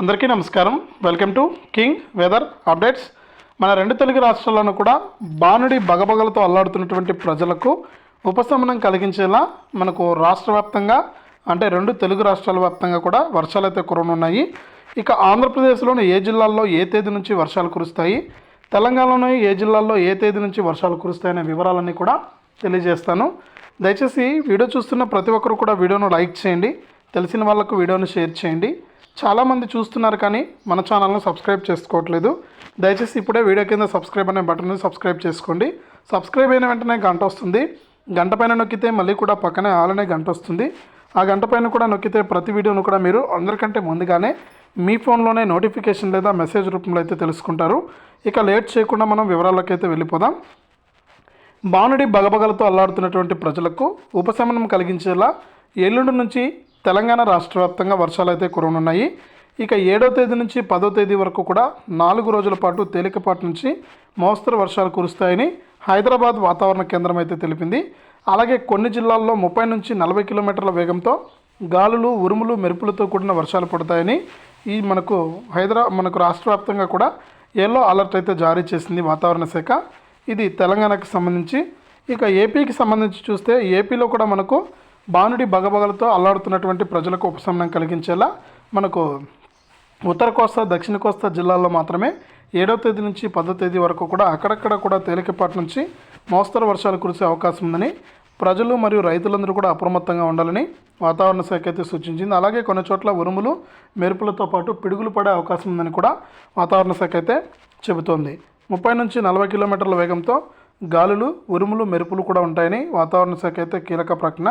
అందరికీ నమస్కారం. Welcome to King weather updates. మన రెండు తెలుగు రాష్ట్రాల్లోనూ కూడా బానుడి బగబగలతో అల్లాడుతున్నటువంటి ప్రజలకు ఉపశమనం కలిగించేలా మనకు రాష్ట్ర వ్యాప్తంగా అంటే రెండు తెలుగు రాష్ట్రాల వ్యాప్తంగా కూడా వర్షాలు అయితే కురనున్నాయి. ఇక ఆంధ్రప్రదేశ్లోని ఏ జిల్లాల్లో ఏ తేదీ నుంచి వర్షాలు కురుస్తాయి? తెలంగాణలోని ఏ జిల్లాల్లో ఏ తేదీ నుంచి వర్షాలు కురుస్తాయనే వివరాలన్నీ కూడా తెలియజేస్తాను. దయచేసి వీడియో చూస్తున్న ప్రతి ఒక్కరు కూడా వీడియోను లైక్ చేయండి. తెలిసిన వాళ్ళకు వీడియోను షేర్ చేయండి. చాలామంది చూస్తున్నారు కానీ మన ఛానల్ను సబ్స్క్రైబ్ చేసుకోవట్లేదు. దయచేసి ఇప్పుడే వీడియో కింద సబ్స్క్రైబ్ అనే బటన్ని సబ్స్క్రైబ్ చేసుకోండి. సబ్స్క్రైబ్ అయిన వెంటనే గంట వస్తుంది. గంట పైన నొక్కితే మళ్ళీ కూడా పక్కనే ఆలనే గంట వస్తుంది. ఆ గంట పైన కూడా నొక్కితే ప్రతి వీడియోను కూడా మీరు అందరికంటే ముందుగానే మీ ఫోన్లోనే నోటిఫికేషన్ లేదా మెసేజ్ రూపంలో అయితే తెలుసుకుంటారు. ఇక లేట్ చేయకుండా మనం వివరాలకైతే వెళ్ళిపోదాం. బానుడి బగబగలతో అల్లాడుతున్నటువంటి ప్రజలకు ఉపశమనం కలిగించేలా ఎల్లుండి నుంచి తెలంగాణ రాష్ట్ర వ్యాప్తంగా వర్షాలు అయితే కురవనున్నాయి. ఇక ఏడో తేదీ నుంచి పదో తేదీ వరకు కూడా నాలుగు రోజుల పాటు తేలికపాటి నుంచి మోస్తరు వర్షాలు కురుస్తాయని హైదరాబాద్ వాతావరణ కేంద్రం అయితే తెలిపింది. అలాగే కొన్ని జిల్లాల్లో ముప్పై నుంచి నలభై కిలోమీటర్ల వేగంతో గాలులు ఉరుములు మెరుపులతో కూడిన వర్షాలు పడతాయని ఈ మనకు హైదరా మనకు రాష్ట్ర వ్యాప్తంగా కూడా ఎల్లో అలర్ట్ అయితే జారీ చేసింది వాతావరణ శాఖ. ఇది తెలంగాణకు సంబంధించి. ఇక ఏపీకి సంబంధించి చూస్తే ఏపీలో కూడా మనకు బాణుడి బగబగలతో అల్లాడుతున్నటువంటి ప్రజలకు ఉపశమనం కలిగించేలా మనకు ఉత్తర కోస్తా దక్షిణ కోస్తా జిల్లాల్లో మాత్రమే ఏడవ తేదీ నుంచి పదో తేదీ వరకు కూడా అక్కడక్కడ కూడా తేలికపాటి నుంచి మోస్తరు వర్షాలు కురిసే అవకాశం ఉందని ప్రజలు మరియు రైతులందరూ కూడా అప్రమత్తంగా ఉండాలని వాతావరణ శాఖ అయితే సూచించింది. అలాగే కొన్ని చోట్ల ఉరుములు మెరుపులతో పాటు పిడుగులు పడే అవకాశం ఉందని కూడా వాతావరణ శాఖ అయితే చెబుతోంది. ముప్పై నుంచి నలభై కిలోమీటర్ల వేగంతో గాలులు ఉరుములు మెరుపులు కూడా ఉంటాయని వాతావరణ శాఖ అయితే కీలక ప్రకటన